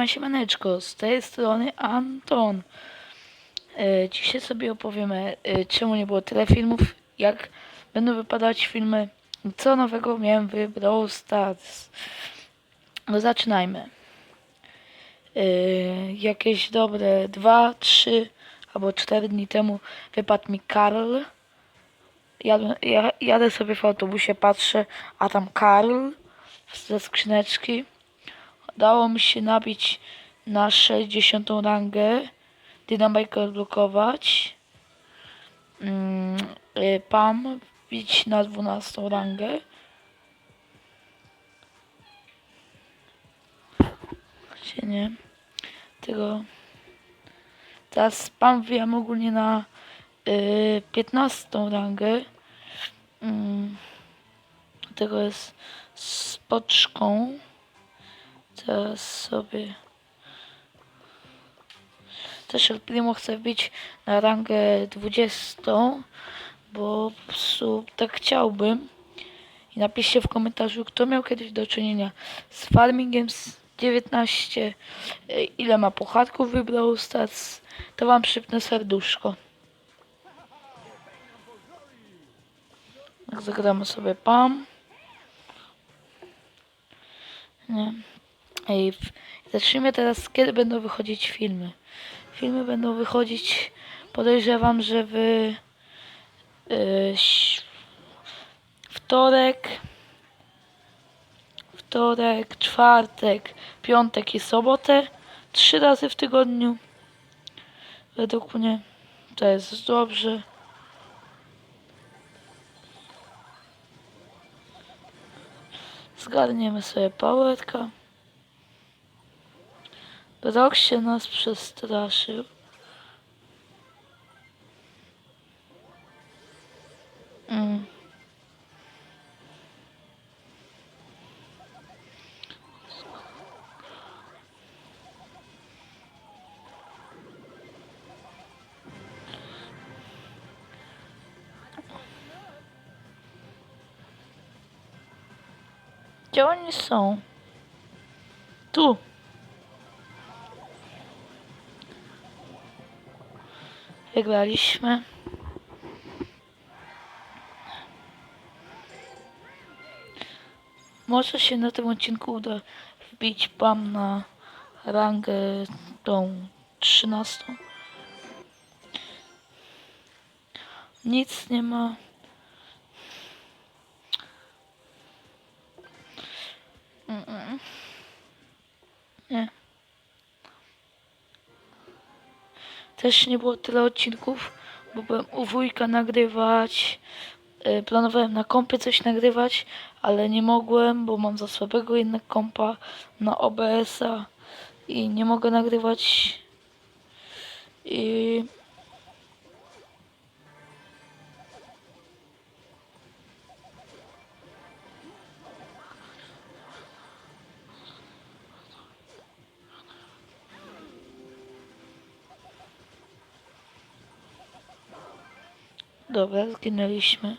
Siema, siemaneczko, z tej strony Anton. E, dzisiaj sobie opowiemy, e, czemu nie było tyle filmów, jak będą wypadać filmy, co nowego miałem w Brawl Stars. No zaczynajmy. E, jakieś dobre 2, 3 albo 4 dni temu wypadł mi Karl. Jadę, ja, jadę sobie w autobusie, patrzę, a tam Karl ze skrzyneczki. Udało mi się nabić na 60 rangę. Dynamite odblokować. Mm, y, Pam bić na 12 rangę. Się nie. Tego. Teraz Pam wbijam ogólnie na y, 15 rangę. Mm, tego jest z poczką. Teraz sobie. Też El Primo chcę wbić na rangę 20, bo po tak chciałbym. I napiszcie w komentarzu, kto miał kiedyś do czynienia z farmingiem z 19, e, ile ma puchatków wybrał stats, to wam przypnę serduszko. Zagramy sobie PAM. Nie. Ej, zacznijmy teraz, kiedy będą wychodzić filmy. Filmy będą wychodzić, podejrzewam, że w y, ś- wtorek, wtorek, czwartek, piątek i sobotę. Trzy razy w tygodniu. Według mnie to jest dobrze. Zgarniemy sobie pałetka. Rok się nas przestraszył. Mm. Gdzie oni są? Tu. Wygraliśmy. Może się na tym odcinku uda wbić pam na rangę tą 13. Nic nie ma. Też nie było tyle odcinków, bo byłem u wujka nagrywać. E, Planowałem na kompie coś nagrywać, ale nie mogłem, bo mam za słabego innego kompa na OBS-a i nie mogę nagrywać. I dobra, zginęliśmy.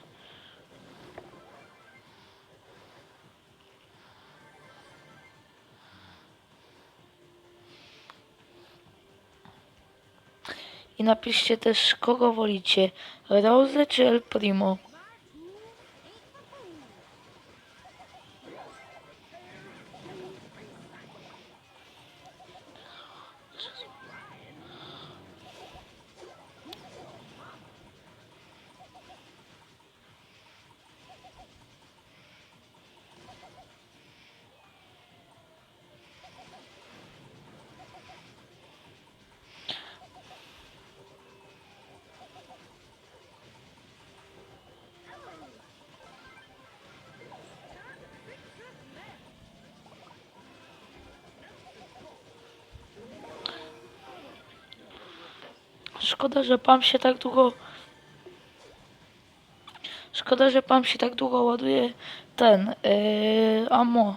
I napiszcie też, kogo wolicie, Rose czy El Primo. Szkoda, że Pam się tak długo... Szkoda, że Pam się tak długo ładuje ten, yy, ammo.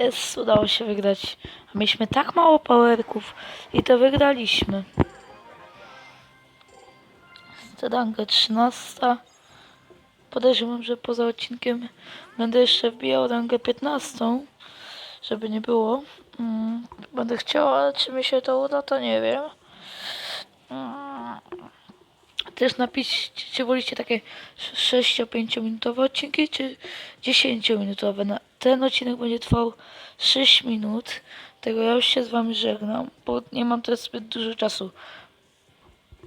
Jest, udało się wygrać. Mieliśmy tak mało powerków i to wygraliśmy. Ranga 13. Podejrzewam, że poza odcinkiem będę jeszcze wbijał rangę 15, żeby nie było. Mm, Będę chciał, ale czy mi się to uda, to nie wiem. Też napiszcie, czy wolicie takie 6-5 minutowe odcinki, czy 10 minutowe. Na- Ten odcinek będzie trwał 6 minut. Tego ja już się z wami żegnam, bo nie mam teraz zbyt dużo czasu.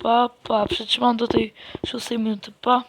Pa, pa, przytrzymam do tej 6 minuty. Pa.